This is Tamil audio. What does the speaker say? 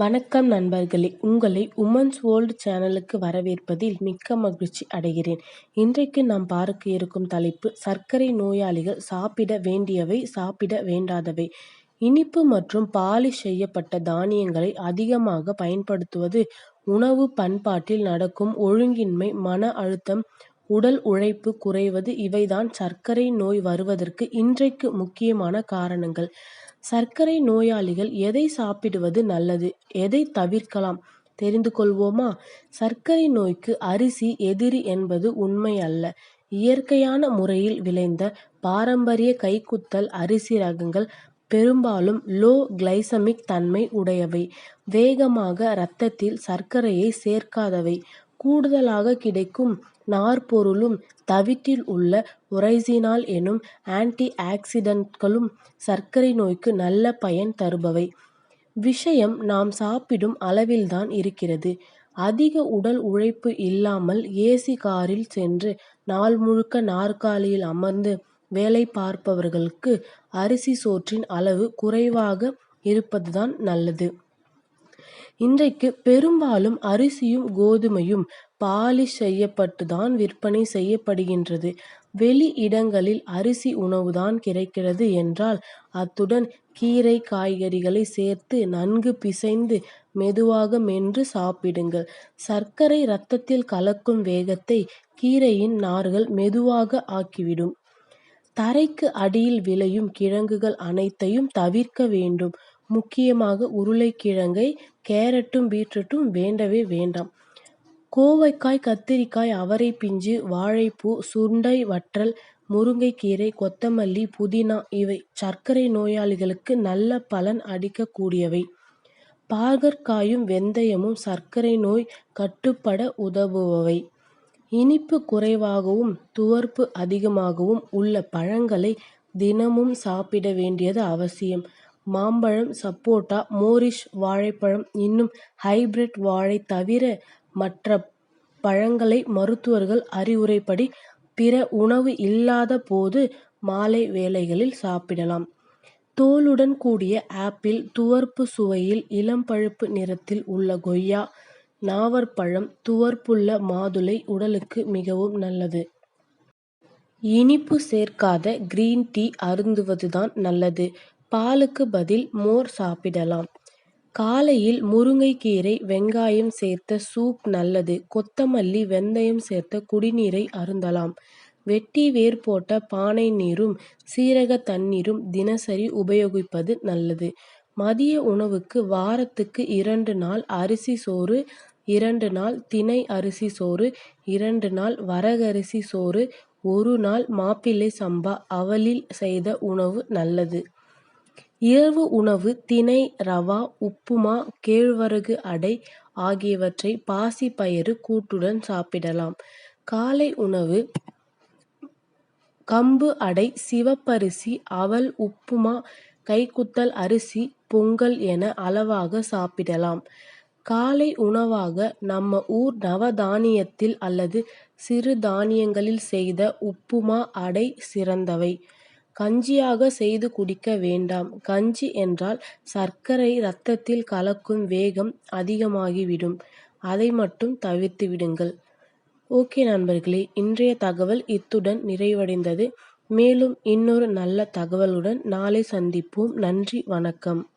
வணக்கம் நண்பர்களே. உங்களை உமன்ஸ் வேர்ல்டு சேனலுக்கு வரவேற்பதில் மிக்க மகிழ்ச்சி அடைகிறேன். இன்றைக்கு நாம் பார்க்க இருக்கும் தலைப்பு சர்க்கரை நோயாளிகள் சாப்பிட வேண்டியவை சாப்பிட வேண்டாதவை. இனிப்பு மற்றும் பாலிஷ் செய்யப்பட்ட தானியங்களை அதிகமாக பயன்படுத்துவது உணவு பண்பாட்டில் நடக்கும் ஒழுங்கின்மை மன அழுத்தம் உடல் உழைப்பு குறைவது இவைதான் சர்க்கரை நோய் வருவதற்கு இன்றைக்கு முக்கியமான காரணங்கள். சர்க்கரை நோயாளிகள் எதை சாப்பிடுவது நல்லது எதை தவிர்க்கலாம் தெரிந்து கொள்வோமா? சர்க்கரை நோய்க்கு அரிசி எதிரி என்பது உண்மை அல்ல. இயற்கையான முறையில் விளைந்த பாரம்பரிய கைக்குத்தல் அரிசி ரகங்கள் பெரும்பாலும் லோ கிளைசமிக் தன்மை உடையவை. வேகமாக இரத்தத்தில் சர்க்கரையை சேர்க்காதவை. கூடுதலாக கிடைக்கும் நார்ப்பொருளும் தவிட்டில் உள்ள உரைசினால் எனும் ஆன்டி ஆக்சிடன்ட்களும் சர்க்கரை நோய்க்கு நல்ல பயன் தருபவை. விஷயம் நாம் சாப்பிடும் அளவில்தான் இருக்கிறது. அதிக உடல் உழைப்பு இல்லாமல் ஏசி காரில் சென்று நாள் முழுக்க நாற்காலியில் அமர்ந்து வேலை பார்ப்பவர்களுக்கு அரிசி சோற்றின் அளவு குறைவாக இருப்பதுதான் நல்லது. இன்றைக்கு பெரும்பாலும் அரிசியும் கோதுமையும் பாலிஷ் செய்யப்பட்டுதான் விற்பனை செய்யப்படுகின்றது. வெளி இடங்களில் அரிசி உணவுதான் கிடைக்கிறது என்றால் அத்துடன் கீரை காய்கறிகளை சேர்த்து நன்கு பிசைந்து மெதுவாக மென்று சாப்பிடுங்கள். சர்க்கரை இரத்தத்தில் கலக்கும் வேகத்தை கீரையின் நார்கள் மெதுவாக ஆக்கிவிடும். தரைக்கு அடியில் விளையும் கிழங்குகள் அனைத்தையும் தவிர்க்க வேண்டும். முக்கியமாக உருளைக்கிழங்கை கேரட்டும் பீட்ரூட்டும் வேண்டவே வேண்டாம். கோவைக்காய் கத்திரிக்காய் அவரை பிஞ்சு வாழைப்பூ சுண்டை வற்றல் முருங்கைக்கீரை கொத்தமல்லி புதினா இவை சர்க்கரை நோயாளிகளுக்கு நல்ல பலன் அளிக்கக்கூடியவை. பாகற்காயும் வெந்தயமும் சர்க்கரை நோய் கட்டுப்பட உதவுபவை. இனிப்பு குறைவாகவும் துவர்ப்பு அதிகமாகவும் உள்ள பழங்களை தினமும் சாப்பிட வேண்டியது அவசியம். மாம்பழம் சப்போட்டா மோரிஷ் வாழைப்பழம் இன்னும் ஹைபிரிட் வாழை தவிர மற்ற பழங்களை மருத்துவர்கள் அறிவுரைப்படி பிற உணவு இல்லாத போது மாலை வேளைகளில் சாப்பிடலாம். தோலுடன் கூடிய ஆப்பிள் துவர்ப்பு சுவையில் இளம் பழுப்பு நிறத்தில் உள்ள கொய்யா நாவற்பழம் துவர்ப்புள்ள மாதுளை உடலுக்கு மிகவும் நல்லது. இனிப்பு சேர்க்காத கிரீன் டீ அருந்துவதுதான் நல்லது. பாலுக்கு பதில் மோர் சாப்பிடலாம். காலையில் முருங்கைக்கீரை வெங்காயம் சேர்த்த சூப் நல்லது. கொத்தமல்லி வெந்தயம் சேர்த்த குடிநீரை அருந்தலாம். வெட்டி வேர் போட்ட பானை நீரும் சீரக தண்ணீரும் தினசரி உபயோகிப்பது நல்லது. மதிய உணவுக்கு வாரத்துக்கு இரண்டு நாள் அரிசி சோறு இரண்டு நாள் தினை அரிசி சோறு இரண்டு நாள் வரகரிசி சோறு ஒரு நாள் மாப்பிள்ளை சம்பா அவலில் செய்த உணவு நல்லது. இரவு உணவு தினை ரவா உப்புமா கேழ்வரகு அடை ஆகியவற்றை பாசி பயறு கூட்டுடன் சாப்பிடலாம். காலை உணவு கம்பு அடை சிவப்பரிசி அவல் உப்புமா கைக்குத்தல் அரிசி பொங்கல் என அளவாக சாப்பிடலாம். காலை உணவாக நம்ம ஊர் நவதானியத்தில் அல்லது சிறு தானியங்களில் செய்த உப்புமா அடை சிறந்தவை. கஞ்சியாக செய்து குடிக்க வேண்டாம். கஞ்சி என்றால் சர்க்கரை இரத்தத்தில் கலக்கும் வேகம் அதிகமாகிவிடும். அதை மட்டும் தவிர்த்து விடுங்கள். ஓகே நண்பர்களே இன்றைய தகவல் இத்துடன் நிறைவடைந்தது. மேலும் இன்னொரு நல்ல தகவலுடன் நாளை சந்திப்போம். நன்றி வணக்கம்.